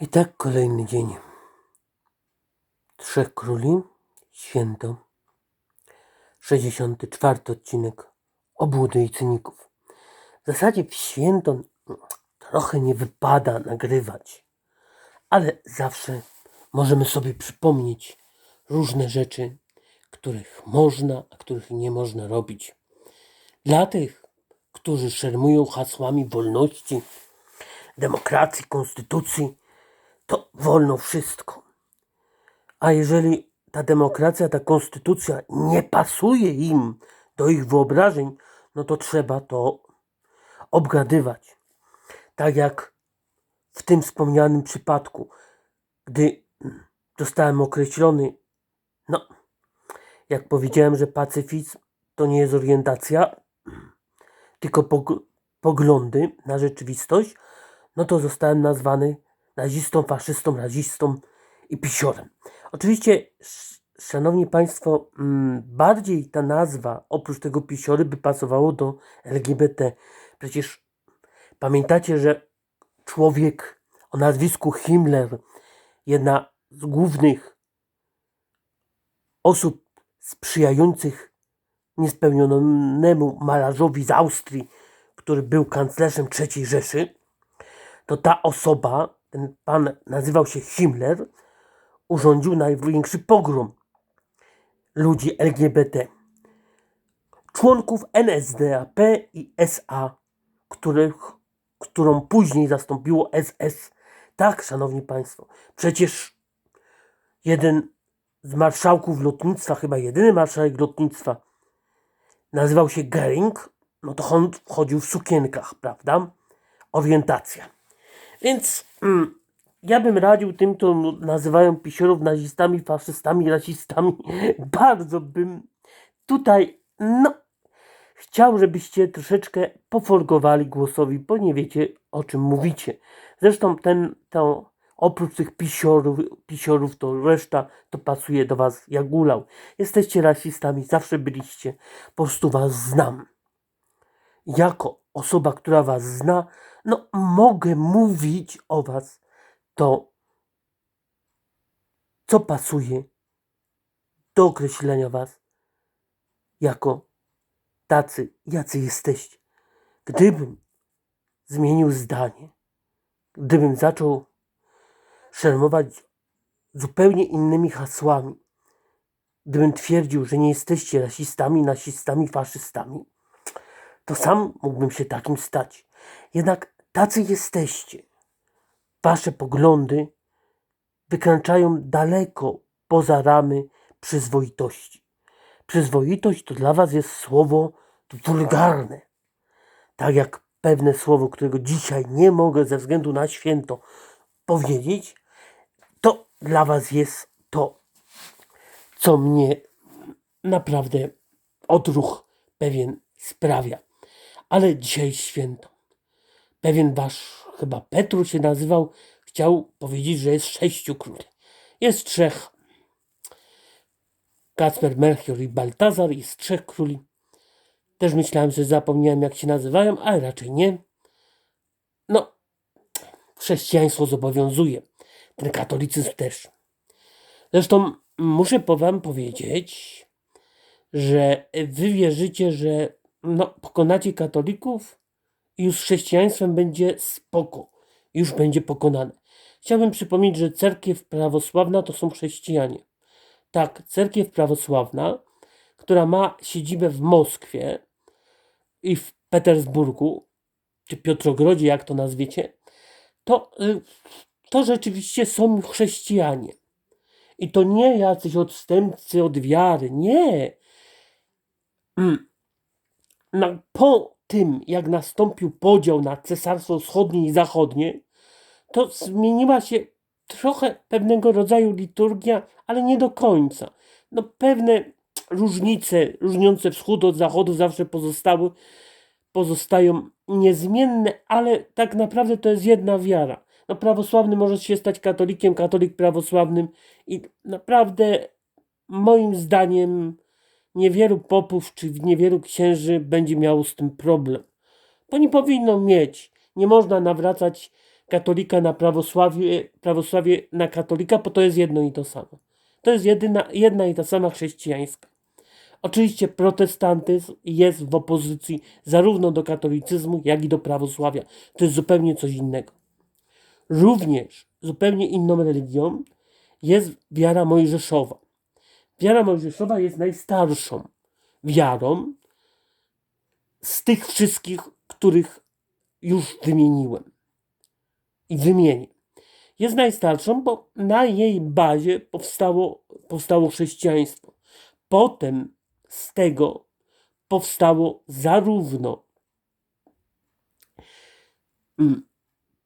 I tak kolejny dzień. Trzech króli, święto. 64 odcinek obłudy i cyników. W zasadzie w święto trochę nie wypada nagrywać, ale zawsze możemy sobie przypomnieć różne rzeczy, których można, a których nie można robić. Dla tych, którzy szermują hasłami wolności, demokracji, konstytucji, to wolno wszystko. A jeżeli ta demokracja, ta konstytucja nie pasuje im do ich wyobrażeń, no to trzeba to obgadywać. Tak jak w tym wspomnianym przypadku, gdy zostałem określony, no, jak powiedziałem, że pacyfizm to nie jest orientacja, tylko pog- poglądy na rzeczywistość, no to zostałem nazwany nazistą, faszystą, rasistą i pisiorem. Oczywiście, sz- szanowni państwo, mm, bardziej ta nazwa, oprócz tego pisiory, by pasowało do LGBT. Przecież pamiętacie, że człowiek o nazwisku Himmler, jedna z głównych osób sprzyjających niespełnionemu malarzowi z Austrii, który był kanclerzem III Rzeszy, to ta osoba, ten pan nazywał się Himmler, urządził największy pogrom ludzi LGBT. Członków NSDAP i SA, których, którą później zastąpiło SS. Tak, szanowni państwo, przecież jeden z marszałków lotnictwa, chyba jedyny marszałek lotnictwa, nazywał się Gering, no to on wchodził w sukienkach, prawda? Orientacja. Więc mm, ja bym radził tym, co nazywają pisiorów nazistami, faszystami, rasistami. Bardzo bym tutaj, no, chciał, żebyście troszeczkę pofolgowali głosowi, bo nie wiecie, o czym mówicie. Zresztą ten, to oprócz tych pisiorów, pisiorów, to reszta to pasuje do was jak gulał. Jesteście rasistami, zawsze byliście, po prostu was znam jako osoba, która was zna, no mogę mówić o was to, co pasuje do określenia was jako tacy, jacy jesteście. Gdybym zmienił zdanie, gdybym zaczął szermować zupełnie innymi hasłami, gdybym twierdził, że nie jesteście rasistami, nazistami, faszystami, to sam mógłbym się takim stać. Jednak tacy jesteście. Wasze poglądy wykraczają daleko poza ramy przyzwoitości. Przyzwoitość to dla was jest słowo wulgarne. Tak jak pewne słowo, którego dzisiaj nie mogę ze względu na święto powiedzieć, to dla was jest to, co mnie naprawdę odruch pewien sprawia. Ale dzisiaj święto. Pewien wasz, chyba Petru się nazywał, chciał powiedzieć, że jest sześciu króli. Jest trzech. Kacper, Melchior i Baltazar. Jest trzech króli. Też myślałem, że zapomniałem jak się nazywają, ale raczej nie. No, chrześcijaństwo zobowiązuje. Ten katolicyzm też. Zresztą muszę po wam powiedzieć, że wy wierzycie, że no, pokonacie katolików już z chrześcijaństwem będzie spoko. Już będzie pokonane. Chciałbym przypomnieć, że cerkiew prawosławna to są chrześcijanie. Tak, cerkiew prawosławna, która ma siedzibę w Moskwie i w Petersburgu, czy Piotrogrodzie, jak to nazwiecie, to, y, to rzeczywiście są chrześcijanie. I to nie jacyś odstępcy od wiary, nie. Mm. Po tym, jak nastąpił podział na Cesarstwo Wschodnie i Zachodnie, to zmieniła się trochę pewnego rodzaju liturgia, ale nie do końca. No, pewne różnice różniące wschód od zachodu zawsze pozostały, pozostają niezmienne, ale tak naprawdę to jest jedna wiara. No, prawosławny może się stać katolikiem, katolik prawosławnym i naprawdę moim zdaniem niewielu popów czy niewielu księży będzie miało z tym problem. Bo nie powinno mieć. Nie można nawracać katolika na prawosławie, prawosławie na katolika, bo to jest jedno i to samo. To jest jedyna, jedna i ta sama chrześcijańska. Oczywiście protestantyzm jest w opozycji zarówno do katolicyzmu, jak i do prawosławia. To jest zupełnie coś innego. Również zupełnie inną religią jest wiara mojżeszowa. Wiara mojżeszowa jest najstarszą wiarą z tych wszystkich, których już wymieniłem i wymienię. Jest najstarszą, bo na jej bazie powstało, powstało chrześcijaństwo. Potem z tego powstało zarówno mm,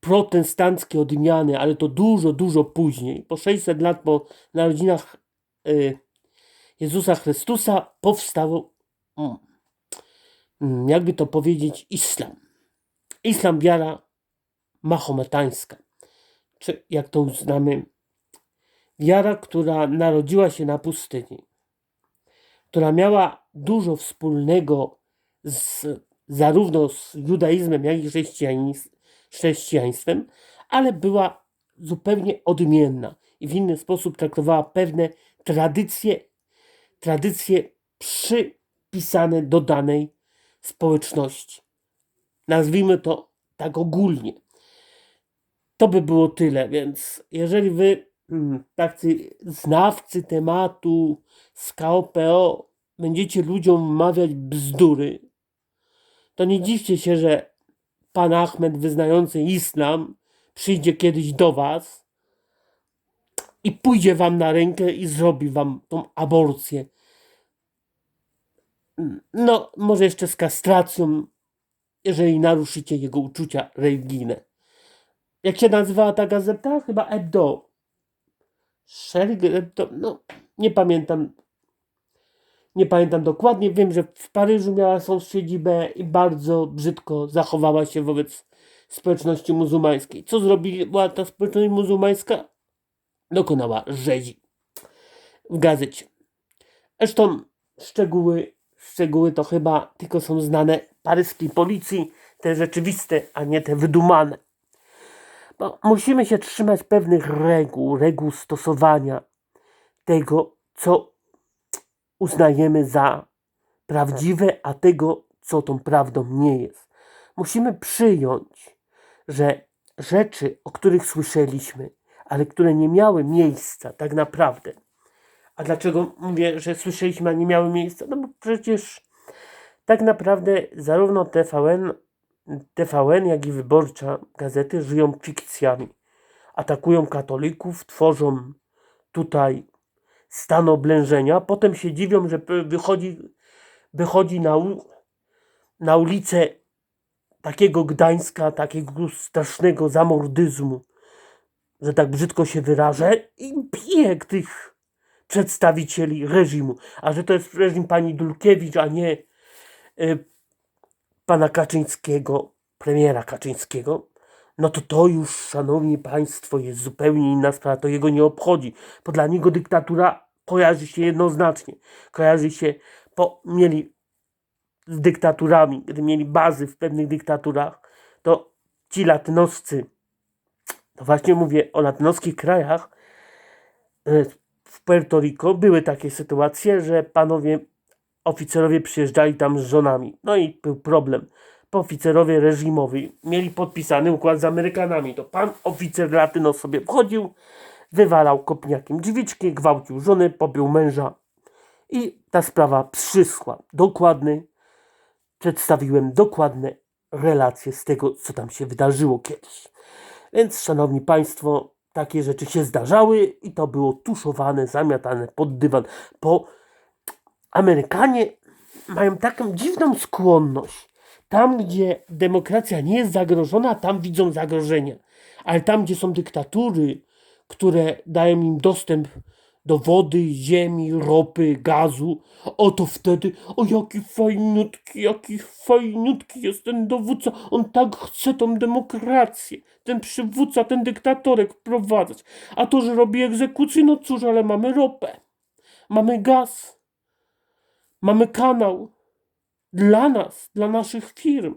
protestanckie odmiany, ale to dużo, dużo później, po 600 lat po narodzinach y, Jezusa Chrystusa powstało, mm, jakby to powiedzieć, islam. Islam wiara mahometańska, czy jak to uznamy, wiara, która narodziła się na pustyni, która miała dużo wspólnego z, zarówno z judaizmem, jak i chrześcijanizm, chrześcijaństwem, ale była zupełnie odmienna i w inny sposób traktowała pewne tradycje, tradycje przypisane do danej społeczności. Nazwijmy to tak ogólnie. To by było tyle, więc jeżeli wy, mm, tacy znawcy tematu z KOPO, będziecie ludziom mawiać bzdury, to nie dziwcie się, że pan Ahmed wyznający islam przyjdzie kiedyś do was i pójdzie wam na rękę i zrobi wam tą aborcję. No, może jeszcze z kastracją, jeżeli naruszycie jego uczucia religijne. Jak się nazywała ta gazeta? Chyba Hebdo. Szereg Hebdo, no, nie pamiętam. Nie pamiętam dokładnie. Wiem, że w Paryżu miała swoją siedzibę i bardzo brzydko zachowała się wobec społeczności muzułmańskiej. Co zrobiła ta społeczność muzułmańska? Dokonała rzezi w gazecie. Zresztą szczegóły, szczegóły to chyba tylko są znane paryskiej policji, te rzeczywiste, a nie te wydumane. Bo musimy się trzymać pewnych reguł, reguł stosowania tego, co uznajemy za prawdziwe, a tego, co tą prawdą nie jest. Musimy przyjąć, że rzeczy, o których słyszeliśmy, ale które nie miały miejsca tak naprawdę. A dlaczego mówię, że słyszeliśmy, a nie miały miejsca? No bo przecież tak naprawdę zarówno TVN, TVN, jak i wyborcza gazety żyją fikcjami. Atakują katolików, tworzą tutaj stan oblężenia, potem się dziwią, że wychodzi, wychodzi na, u, na ulicę takiego Gdańska, takiego strasznego zamordyzmu, że tak brzydko się wyrażę, i bije tych przedstawicieli reżimu. A że to jest reżim pani Dulkiewicz, a nie y, pana Kaczyńskiego, premiera Kaczyńskiego, no to to już, szanowni państwo, jest zupełnie inna sprawa. To jego nie obchodzi, bo dla niego dyktatura kojarzy się jednoznacznie. Kojarzy się, bo mieli z dyktaturami, gdy mieli bazy w pewnych dyktaturach, to ci latynoscy, to właśnie mówię o latynoskich krajach, e, w Puerto Rico były takie sytuacje, że panowie oficerowie przyjeżdżali tam z żonami. No i był problem. Bo oficerowie reżimowi mieli podpisany układ z Amerykanami. To pan oficer latyno sobie wchodził, wywalał kopniakiem drzwiczki, gwałcił żonę, pobił męża. I ta sprawa przyschła. Dokładny, przedstawiłem dokładne relacje z tego, co tam się wydarzyło kiedyś. Więc, szanowni państwo, takie rzeczy się zdarzały i to było tuszowane, zamiatane pod dywan. Bo Amerykanie mają taką dziwną skłonność. Tam, gdzie demokracja nie jest zagrożona, tam widzą zagrożenia. Ale tam, gdzie są dyktatury, które dają im dostęp do wody, ziemi, ropy, gazu, oto wtedy, o jaki fajniutki, jaki fajniutki jest ten dowódca, on tak chce tą demokrację, ten przywódca, ten dyktatorek wprowadzać. A to, że robi egzekucję, no cóż, ale mamy ropę, mamy gaz, mamy kanał. Dla nas, dla naszych firm.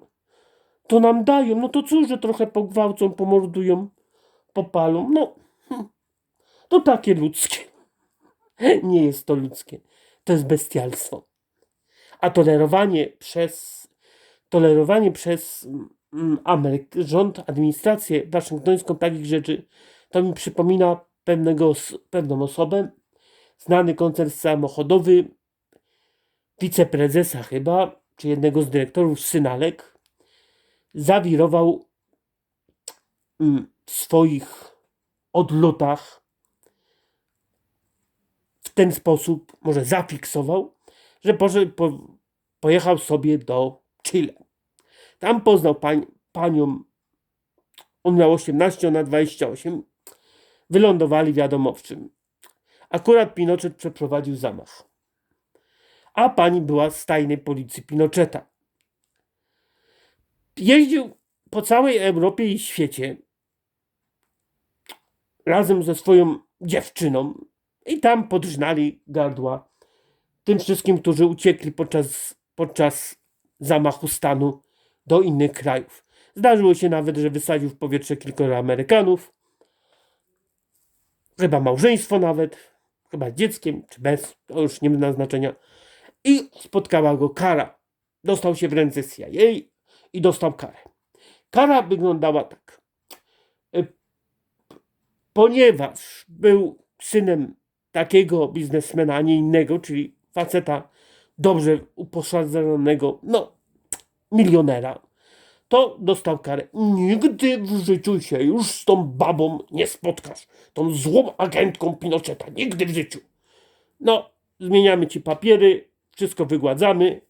to nam dają, no to cóż, że trochę pogwałcą, pomordują, popalą, no hm, to takie ludzkie. Nie jest to ludzkie, to jest bestialstwo. A tolerowanie przez, tolerowanie przez mm, Ameryk, rząd, administrację waszyngtońską takich rzeczy, to mi przypomina pewnego, pewną osobę, znany koncern samochodowy, wiceprezesa chyba, czy jednego z dyrektorów Synalek, zawirował mm, w swoich odlotach ten sposób, może zafiksował, że pojechał sobie do Chile. Tam poznał pań, panią, on miał 18, ona 28, wylądowali wiadomo w czym. Akurat Pinochet przeprowadził zamach. A pani była z tajnej policji Pinocheta. Jeździł po całej Europie i świecie razem ze swoją dziewczyną i tam podrzynali gardła tym wszystkim, którzy uciekli podczas, podczas zamachu stanu do innych krajów. Zdarzyło się nawet, że wysadził w powietrze kilkoro Amerykanów, chyba małżeństwo nawet, chyba dzieckiem, czy bez, to już nie ma znaczenia. I spotkała go kara. Dostał się w ręce CIA i dostał karę. Kara wyglądała tak. E, Ponieważ był synem takiego biznesmena, a nie innego, czyli faceta dobrze uposażonego, no, milionera, to dostał karę. Nigdy w życiu się już z tą babą nie spotkasz. Tą złą agentką Pinocheta. Nigdy w życiu. No, zmieniamy ci papiery, wszystko wygładzamy.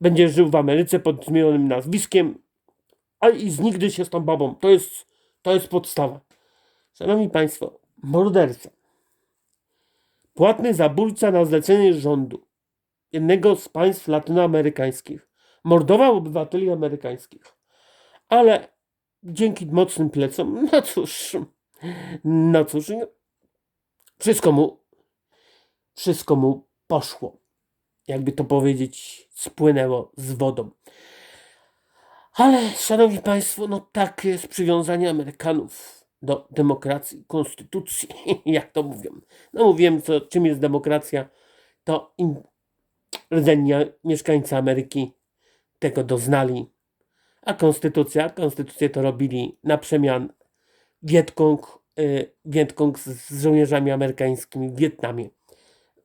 Będziesz żył w Ameryce pod zmienionym nazwiskiem, a i nigdy się z tą babą. To jest, to jest podstawa. Szanowni Państwo, morderca, płatny zabójca na zlecenie rządu. Jednego z państw latynoamerykańskich. Mordował obywateli amerykańskich, ale dzięki mocnym plecom, no cóż, no cóż, wszystko mu, wszystko mu poszło, jakby to powiedzieć, spłynęło z wodą. Ale, szanowni państwo, no takie jest przywiązanie Amerykanów do demokracji, konstytucji, jak to mówią. No mówiłem, co, czym jest demokracja, to im rdzenni mieszkańcy Ameryki tego doznali. A konstytucja, konstytucję to robili na przemian Wietkong, y, Wietkong z, z żołnierzami amerykańskimi w Wietnamie,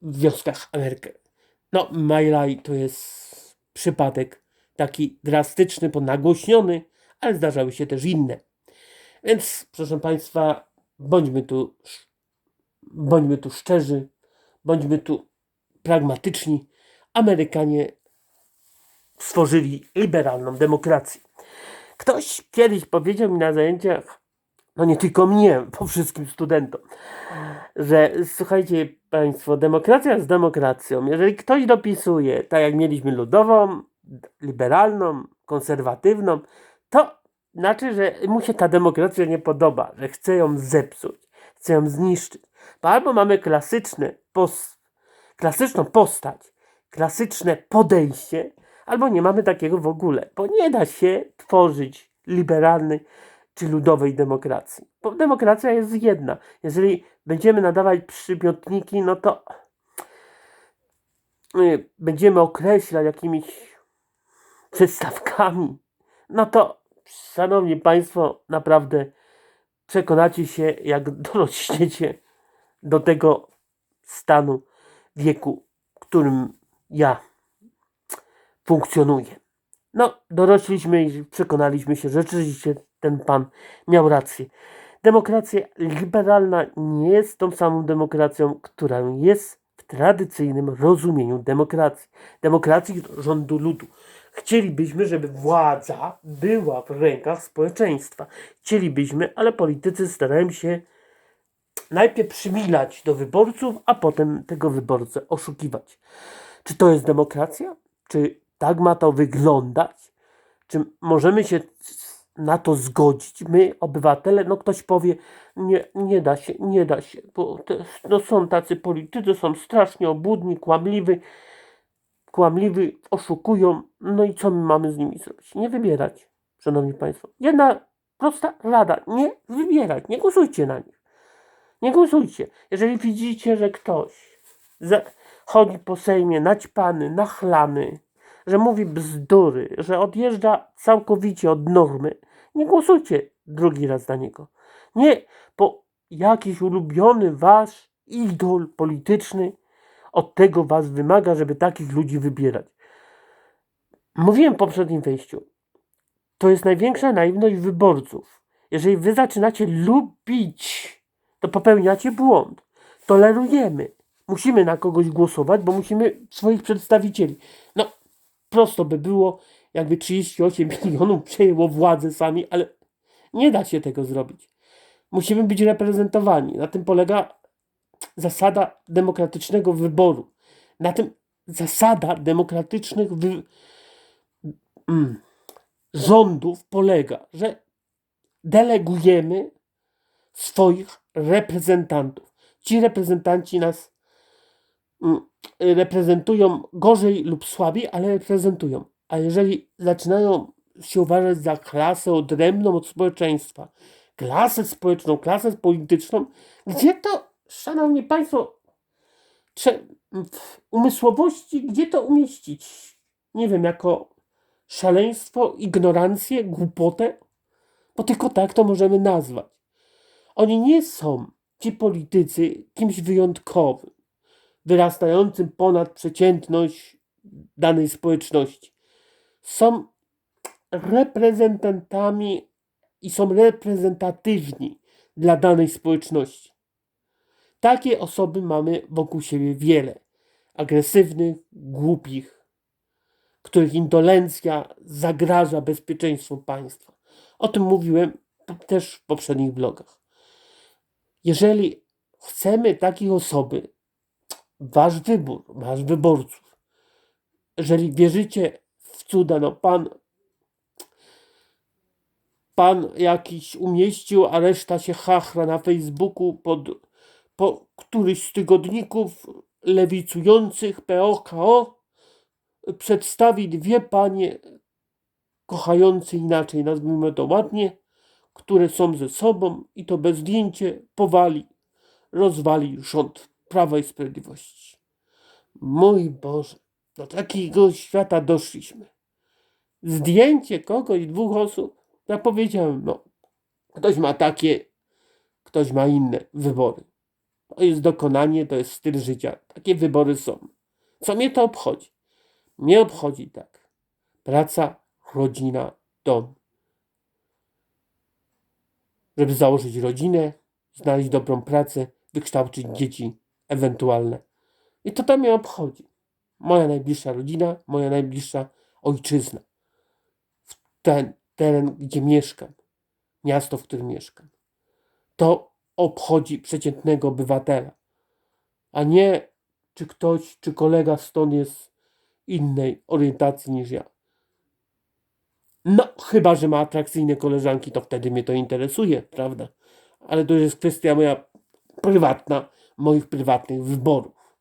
w wioskach Ameryki. No, My Lai to jest przypadek taki drastyczny, ponagłośniony, ale zdarzały się też inne. Więc, proszę Państwa, bądźmy tu, bądźmy tu szczerzy, bądźmy tu pragmatyczni. Amerykanie stworzyli liberalną demokrację. Ktoś kiedyś powiedział mi na zajęciach, no nie tylko mnie, po wszystkim studentom, że słuchajcie Państwo, demokracja z demokracją. Jeżeli ktoś dopisuje, tak jak mieliśmy ludową, liberalną, konserwatywną, to znaczy, że mu się ta demokracja nie podoba, że chce ją zepsuć, chce ją zniszczyć. Bo albo mamy klasyczne pos, klasyczną postać, klasyczne podejście, albo nie mamy takiego w ogóle, bo nie da się tworzyć liberalnej czy ludowej demokracji. Bo demokracja jest jedna. Jeżeli będziemy nadawać przymiotniki, no to y, będziemy określać jakimiś przystawkami, no to szanowni Państwo, naprawdę przekonacie się, jak dorośniecie do tego stanu wieku, w którym ja funkcjonuję. No, dorośliśmy i przekonaliśmy się, że rzeczywiście ten pan miał rację. Demokracja liberalna nie jest tą samą demokracją, która jest w tradycyjnym rozumieniu demokracji. Demokracji rządu ludu. Chcielibyśmy, żeby władza była w rękach społeczeństwa. Chcielibyśmy, ale politycy starają się najpierw przymilać do wyborców, a potem tego wyborcę oszukiwać. Czy to jest demokracja? Czy tak ma to wyglądać? Czy możemy się na to zgodzić? My, obywatele, no ktoś powie, nie, nie da się, nie da się, bo te, no są tacy politycy, są strasznie obłudni, kłamliwi. Kłamliwi, oszukują. No i co my mamy z nimi zrobić? Nie wybierać, szanowni państwo. Jedna prosta rada, nie wybierać, nie głosujcie na nich. Nie głosujcie. Jeżeli widzicie, że ktoś chodzi po Sejmie naćpany, nachlany, że mówi bzdury, że odjeżdża całkowicie od normy, nie głosujcie drugi raz na niego. Nie, bo jakiś ulubiony wasz idol polityczny od tego was wymaga, żeby takich ludzi wybierać. Mówiłem w poprzednim wejściu. To jest największa naiwność wyborców. Jeżeli wy zaczynacie lubić, to popełniacie błąd. Tolerujemy. Musimy na kogoś głosować, bo musimy swoich przedstawicieli. No, prosto by było, jakby 38 milionów przejęło władzę sami, ale nie da się tego zrobić. Musimy być reprezentowani. Na tym polega zasada demokratycznego wyboru. Na tym zasada demokratycznych wy... mm, rządów polega, że delegujemy swoich reprezentantów. Ci reprezentanci nas mm, reprezentują gorzej lub słabiej, ale reprezentują. A jeżeli zaczynają się uważać za klasę odrębną od społeczeństwa, klasę społeczną, klasę polityczną, gdzie to, szanowni państwo, w umysłowości, gdzie to umieścić? Nie wiem, jako szaleństwo, ignorancję, głupotę? Bo tylko tak to możemy nazwać. Oni nie są, ci politycy, kimś wyjątkowym, wyrastającym ponad przeciętność danej społeczności. Są reprezentantami i są reprezentatywni dla danej społeczności. Takie osoby mamy wokół siebie wiele. Agresywnych, głupich, których indolencja zagraża bezpieczeństwu państwa. O tym mówiłem też w poprzednich blogach. Jeżeli chcemy takiej osoby, wasz wybór, wasz wyborców, jeżeli wierzycie w cuda, no pan, pan jakiś umieścił, a reszta się chachra na Facebooku pod, po któryś z tygodników lewicujących POKO przedstawi dwie panie kochające inaczej, nazwijmy to ładnie, które są ze sobą i to bez zdjęcie powali, rozwali rząd Prawa i Sprawiedliwości. Mój Boże, do takiego świata doszliśmy. Zdjęcie kogoś, dwóch osób, ja powiedziałem, no, ktoś ma takie, ktoś ma inne wybory. To jest dokonanie, to jest styl życia. Takie wybory są. Co mnie to obchodzi? Mnie obchodzi tak. Praca, rodzina, dom. Żeby założyć rodzinę, znaleźć dobrą pracę, wykształcić dzieci ewentualne. I to to mnie obchodzi. Moja najbliższa rodzina, moja najbliższa ojczyzna. W ten teren, gdzie mieszkam. Miasto, w którym mieszkam. To obchodzi przeciętnego obywatela. A nie, czy ktoś, czy kolega stąd jest innej orientacji niż ja. No, chyba, że ma atrakcyjne koleżanki, to wtedy mnie to interesuje, prawda? Ale to jest kwestia moja prywatna, moich prywatnych wyborów.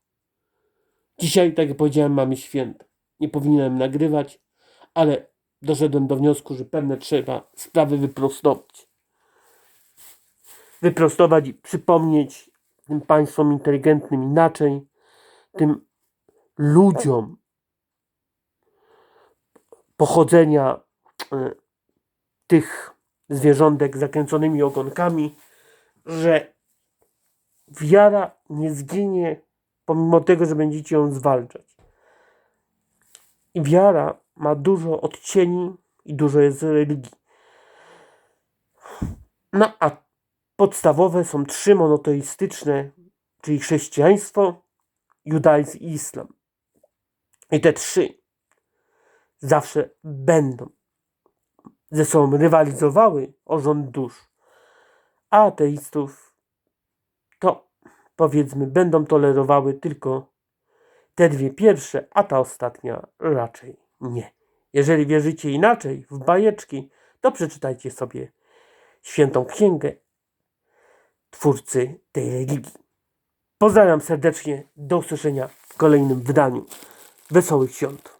Dzisiaj, tak jak powiedziałem, mamy święto. Nie powinienem nagrywać, ale doszedłem do wniosku, że pewne trzeba sprawy wyprostować. Wyprostować i przypomnieć tym państwom inteligentnym inaczej, tym ludziom pochodzenia e, tych zwierzątek zakręconymi ogonkami, że wiara nie zginie pomimo tego, że będziecie ją zwalczać. I wiara ma dużo odcieni i dużo jest religii. No a podstawowe są trzy monoteistyczne, czyli chrześcijaństwo, judaizm i islam. I te trzy zawsze będą ze sobą rywalizowały o rząd dusz. A ateistów to powiedzmy będą tolerowały tylko te dwie pierwsze, a ta ostatnia raczej nie. Jeżeli wierzycie inaczej w bajeczki, to przeczytajcie sobie świętą księgę twórcy tej religii. Pozdrawiam serdecznie, do usłyszenia w kolejnym wydaniu. Wesołych świąt.